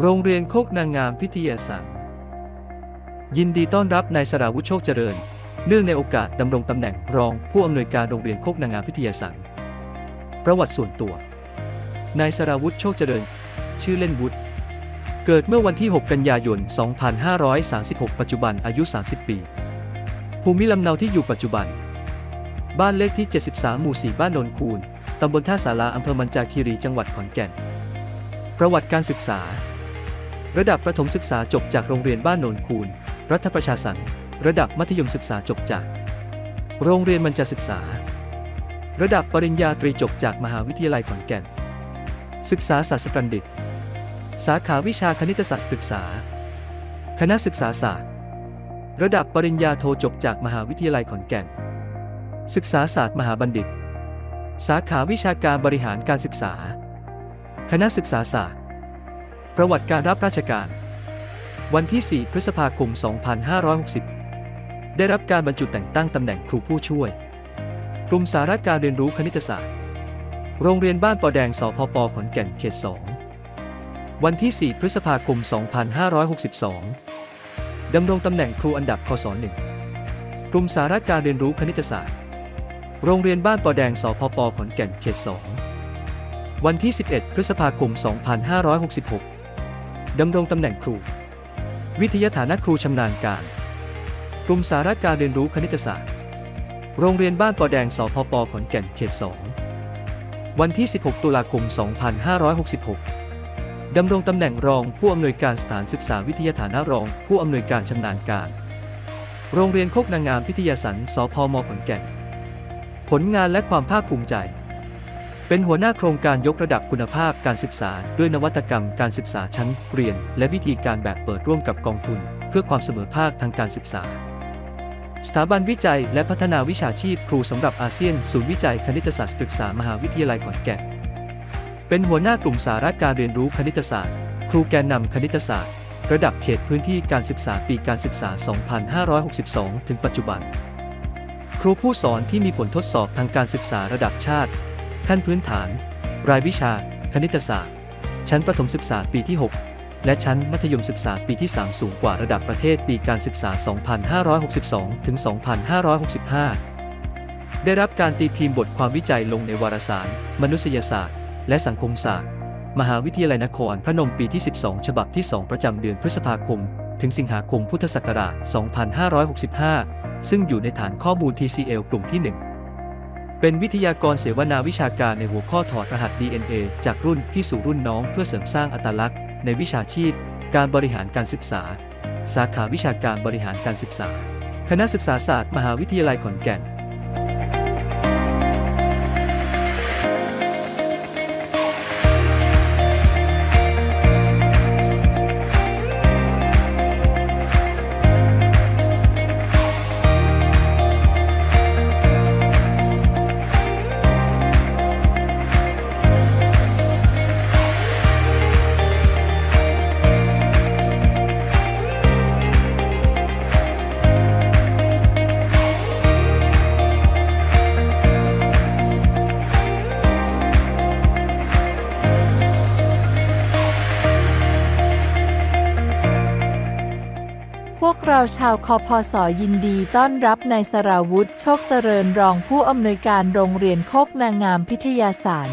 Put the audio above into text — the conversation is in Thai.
โรงเรียนโคกนางงามพิทยาสันยินดีต้อนรับนายสราวุฒิโชคเจริญ เนื่องในโอกาสดำรงตำแหน่งรองผู้อำนวยการโรงเรียนโคกนางงามพิทยาสันประวัติส่วนตัวนายสราวุฒิโชคเจริญ ชื่อเล่นวุฒิเกิดเมื่อวันที่ 6 กันยายน 2536 ปัจจุบันอายุ 30 ปี ภูมิลำเนาที่อยู่ปัจจุบัน บ้านเลขที่ 73 หมู่ 4 บ้านนนคูนตำบลท่าสาราอำเภอมันจาคีรี จังหวัดขอนแก่น ประวัติการศึกษา ระดับประถมศึกษาจบจากโรงเรียนบ้านโนนคูน รัฐประชาสรรค์ระดับมัธยมศึกษาจบจาก โรงเรียนมันจาศึกษา ระดับปริญญาตรีจบจากมหาวิทยาลัยขอนแก่น ศึกษาศาสตรบัณฑิต สาขาวิชาคณิตศาสตร์ศึกษา คณะศึกษาศาสตร์ ระดับปริญญาโทจบจากมหาวิทยาลัยขอนแก่น ศึกษาศาสตร์มหาบัณฑิต สาขาวิชาการบริหารการศึกษา คณะศึกษาศาสตร์ ประวัติการรับราชการ วันที่ 4 พฤษภาคม 2560 ได้รับการบรรจุแต่งตั้งตำแหน่งครูผู้ช่วย กลุ่มสาระการเรียนรู้คณิตศาสตร์ โรงเรียนบ้านปอแดงสพปขอนแก่นเขต 2 วันที่ 4 พฤษภาคม 2562 ดำรงตำแหน่งครูอันดับคศ1กลุ่มสาระการเรียนรู้คณิตศาสตร์ โรงเรียนบ้านปอแดงสพปขอนแก่นเขต 2 วันที่ 11 พฤษภาคม 2566 ดำรงตำแหน่งครู วิทยาฐานะครูชำนาญการ กลุ่มสาระการเรียนรู้คณิตศาสตร์ โรงเรียนบ้านปอแดงสพปขอนแก่นเขต 2 วันที่ 16 ตุลาคม 2566 ดำรงตำแหน่งรองผู้อำนวยการสถานศึกษาวิทยาฐานะรองผู้อำนวยการชำนาญการ โรงเรียนโคกนางงามพิทยาสันสพมขอนแก่น ผลงานและความภาคภูมิใจ เป็นหัวหน้าโครงการยกระดับคุณภาพการศึกษา ด้วยนวัตกรรมการศึกษาชั้นเรียน และวิธีการแบบเปิดร่วมกับกองทุน เพื่อความเสมอภาคทางการศึกษา สถาบันวิจัยและพัฒนาวิชาชีพครูสำหรับอาเซียน ศูนย์วิจัยคณิตศาสตร์ศึกษามหาวิทยาลัยขอนแก่นเป็นหัวหน้ากลุ่มสาระการเรียนรู้คณิตศาสตร์ ครูแกนนำคณิตศาสตร์ ระดับเขตพื้นที่การศึกษาปีการศึกษา 2562 ถึงปัจจุบัน ครูผู้สอนที่มีผลทดสอบทางการศึกษาระดับชาติ ขั้นพื้นฐาน รายวิชา คณิตศาสตร์ ชั้นประถมศึกษาปีที่ 6 และชั้นมัธยมศึกษาปีที่ 3 สูงกว่าระดับประเทศปีการศึกษา 2562 ถึง 2565 ได้รับการตีพิมพ์บทความวิจัยลงในวารสาร มนุษยศาสตร์ และสังคมศาสตร์ มหาวิทยาลัยนครพนมปีที่ 12 ฉบับที่ 2 ประจำเดือนพฤษภาคม ถึงสิงหาคมพุทธศักราช 2565 ซึ่งอยู่ในฐานข้อมูล TCL กลุ่มที่ 1 เป็นวิทยากรเสวนาวิชาการในหัวข้อถอดรหัส DNA จากรุ่นพี่สู่รุ่นน้องเพื่อเสริมสร้างอัตลักษณ์ ในวิชาชีพ การบริหารการศึกษา สาขาวิชาการบริหารการศึกษา คณะศึกษาศาสตร์ มหาวิทยาลัยขอนแก่น เราชาวคอพอสอยินดีต้อนรับนายสราวุธโชคเจริญรองผู้อำนวยการโรงเรียนโคกนางงามพิทยาสาร